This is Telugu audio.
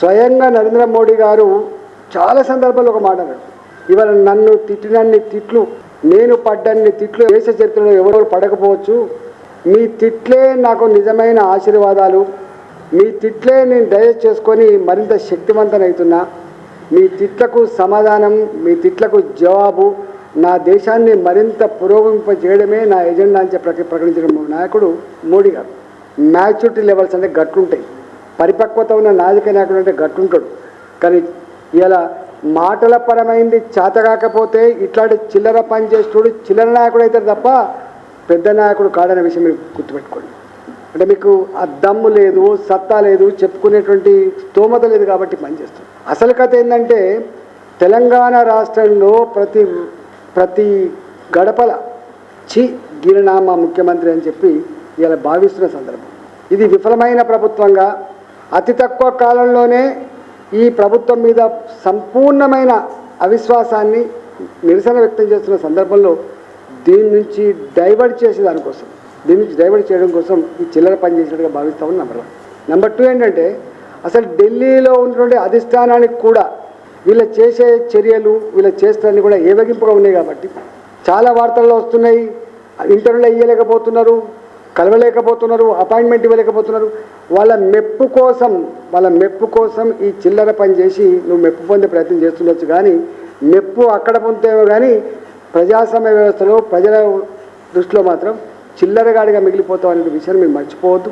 స్వయంగా నరేంద్ర మోడీ గారు చాలా సందర్భాల్లో ఒక మాట అన్నాడు ఇవాళ నన్ను తిట్టినన్ని తిట్లు నేను పడ్డన్ని తిట్లు దేశ చరిత్రలో ఎవరెవరు పడకపోవచ్చు. మీ తిట్లే నాకు నిజమైన ఆశీర్వాదాలు. మీ తిట్లే నేను డైజెస్ట్ చేసుకొని మరింత శక్తివంతనవుతున్నా మీ తిట్లకు సమాధానం మీ తిట్లకు జవాబు నా దేశాన్ని మరింత పురోగమింప చేయడమే నా ఎజెండా అని చెప్పి ప్రకటించిన నాయకుడు మోడీ గారు. మ్యాచ్యూరిటీ లెవెల్స్ అంటే గట్టుంటాయి పరిపక్వత ఉన్న నాయక నాయకుడు అంటే గట్టుంటాడు. కానీ ఇలా మాటల పరమైంది చేతగాకపోతే ఇట్లాంటి చిల్లర పని చేసేటోడు చిల్లర నాయకుడు అవుతాడు తప్ప పెద్ద నాయకుడు కాడనే విషయం మీరు గుర్తుపెట్టుకోండి. అంటే మీకు ఆ దమ్ము లేదు సత్తా లేదు చెప్పుకునేటువంటి స్తోమత లేదు కాబట్టి పనిచేస్తుంది అసలు కథ ఏంటంటే తెలంగాణ రాష్ట్రంలో ప్రతి ప్రతి గడపల చి గిరినామా ముఖ్యమంత్రి అని చెప్పి ఇలా భావిస్తున్న సందర్భం. ఇది విఫలమైన ప్రభుత్వంగా అతి తక్కువ కాలంలోనే ఈ ప్రభుత్వం మీద సంపూర్ణమైన అవిశ్వాసాన్ని నిరసన వ్యక్తం చేస్తున్న సందర్భంలో దీని నుంచి డైవర్ట్ చేసే దానికోసం దీని నుంచి డైవర్ట్ చేయడం కోసం ఈ చిల్లర పని చేసినట్టుగా భావిస్తామని నెంబర్ వన్ నెంబర్ టూ ఏంటంటే అసలు ఢిల్లీలో ఉన్నటువంటి అధిష్టానానికి కూడా వీళ్ళ చేసే చర్యలు వీళ్ళ చేష్టలన్నీ కూడా ఏవగింపుగా ఉన్నాయి కాబట్టి చాలా వార్తల్లో వస్తున్నాయి ఇంటర్వ్యూలో ఇవ్వలేకపోతున్నారు కలవలేకపోతున్నారు అపాయింట్మెంట్ ఇవ్వలేకపోతున్నారు. వాళ్ళ మెప్పు కోసం వాళ్ళ మెప్పు కోసం ఈ చిల్లర పని చేసి నువ్వు మెప్పు పొందే ప్రయత్నం చేస్తుండొచ్చు కానీ మెప్పు అక్కడ పొందుతామో కానీ ప్రజాస్వామ్య వ్యవస్థలో ప్రజల దృష్టిలో మాత్రం చిల్లరగాడిగా మిగిలిపోతావు అనే విషయాన్ని మీరు మర్చిపోవద్దు.